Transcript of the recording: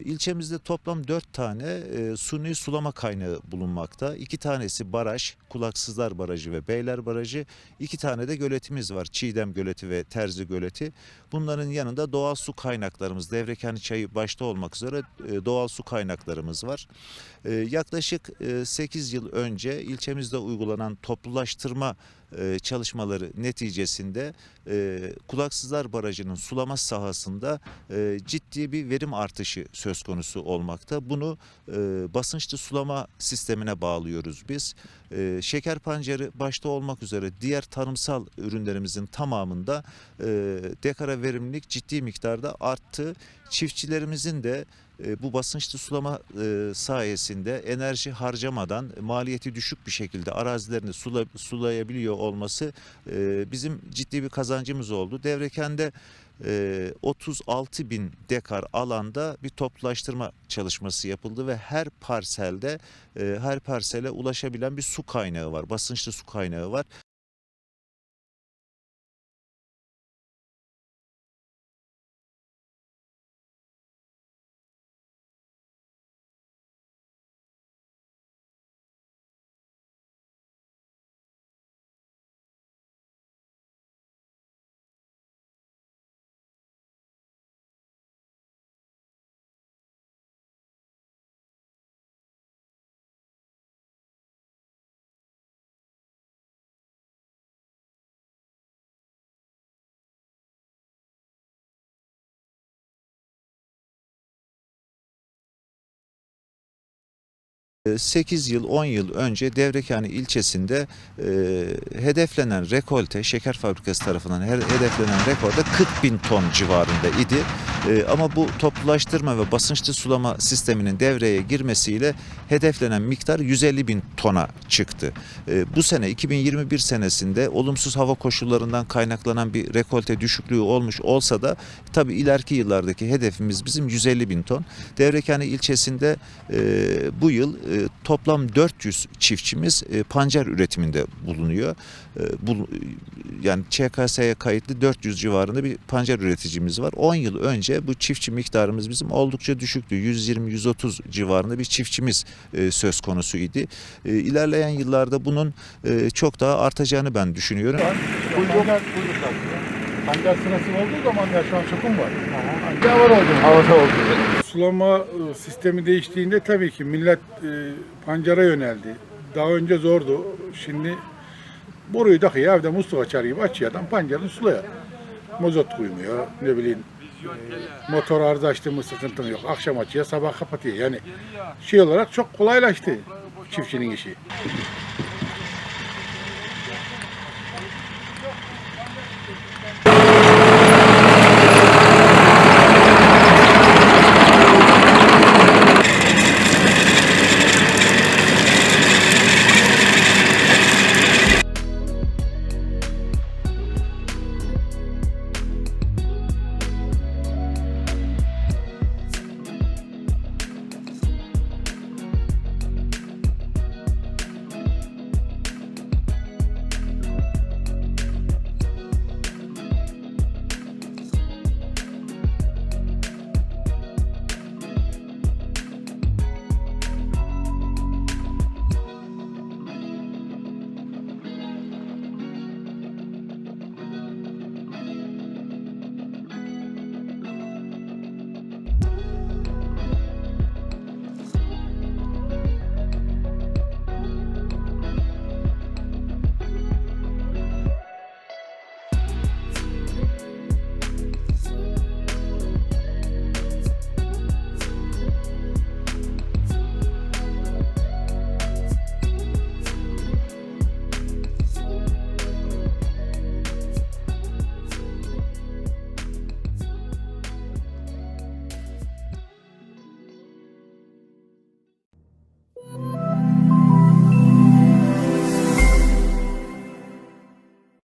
ilçemizde toplam 4 tane e, suni sulama kaynağı bulunmakta. 2 tanesi baraj, Kulaksızlar Barajı ve Beyler Barajı. 2 tane de göletimiz var. Çiğdem Göleti ve Terzi Göleti. Bunların yanında doğal su kaynaklarımız, Devrekani Çayı başta olmak üzere e, doğal su kaynaklarımız var. E, yaklaşık 8 yıl önce ilçemizde uygulanan toplulaştırma e, çalışmaları neticesinde e, Kulaksızlar Barajı'nın sulama sahasında e, ciddi bir verim artışı söz konusu olmakta. Bunu basınçlı sulama sistemine bağlıyoruz biz. Şeker pancarı başta olmak üzere diğer tarımsal ürünlerimizin tamamında dekara verimlilik ciddi miktarda arttı. Çiftçilerimizin de bu basınçlı sulama e, sayesinde enerji harcamadan maliyeti düşük bir şekilde arazilerini sula, sulayabiliyor olması e, bizim ciddi bir kazancımız oldu. Devreken'de e, 36 bin dekar alanda bir toplulaştırma çalışması yapıldı ve her parselde e, her parsele ulaşabilen bir su kaynağı var. Basınçlı su kaynağı var. 8 yıl 10 yıl önce Devrekani ilçesinde e, hedeflenen rekolte şeker fabrikası tarafından he- hedeflenen rekorda 40 bin ton civarında idi. E, ama bu toplulaştırma ve basınçlı sulama sisteminin devreye girmesiyle hedeflenen miktar 150 bin tona çıktı. E, bu sene 2021 senesinde olumsuz hava koşullarından kaynaklanan bir rekolte düşüklüğü olmuş olsa da tabii ileriki yıllardaki hedefimiz bizim 150 bin ton. Devrekani ilçesinde e, bu yıl e, toplam 400 çiftçimiz e, pancar üretiminde bulunuyor. E, yani ÇKS'ye kayıtlı 400 civarında bir pancar üreticimiz var. 10 yıl önce bu çiftçi miktarımız bizim oldukça düşüktü. 120-130 civarında bir çiftçimiz e, söz konusu idi. E, ilerleyen yıllarda bunun e, çok daha artacağını ben düşünüyorum. Kuyruk, kuyruk. Pancar sırası olduğu zaman ya şu an çapım var. Pancar var oldu. Havada oldu. Sulama e, sistemi değiştiğinde tabii ki millet e, pancara yöneldi. Daha önce zordu. Şimdi boruyu takıyor evde musluk açar gibi açıyor adam pancarını suluyor. Mozot koymuyor ne bileyim e, motor arıza açtı mı sıkıntın yok. Akşam açıyor sabah kapatıyor. Yani şey olarak çok kolaylaştı çiftçinin işi.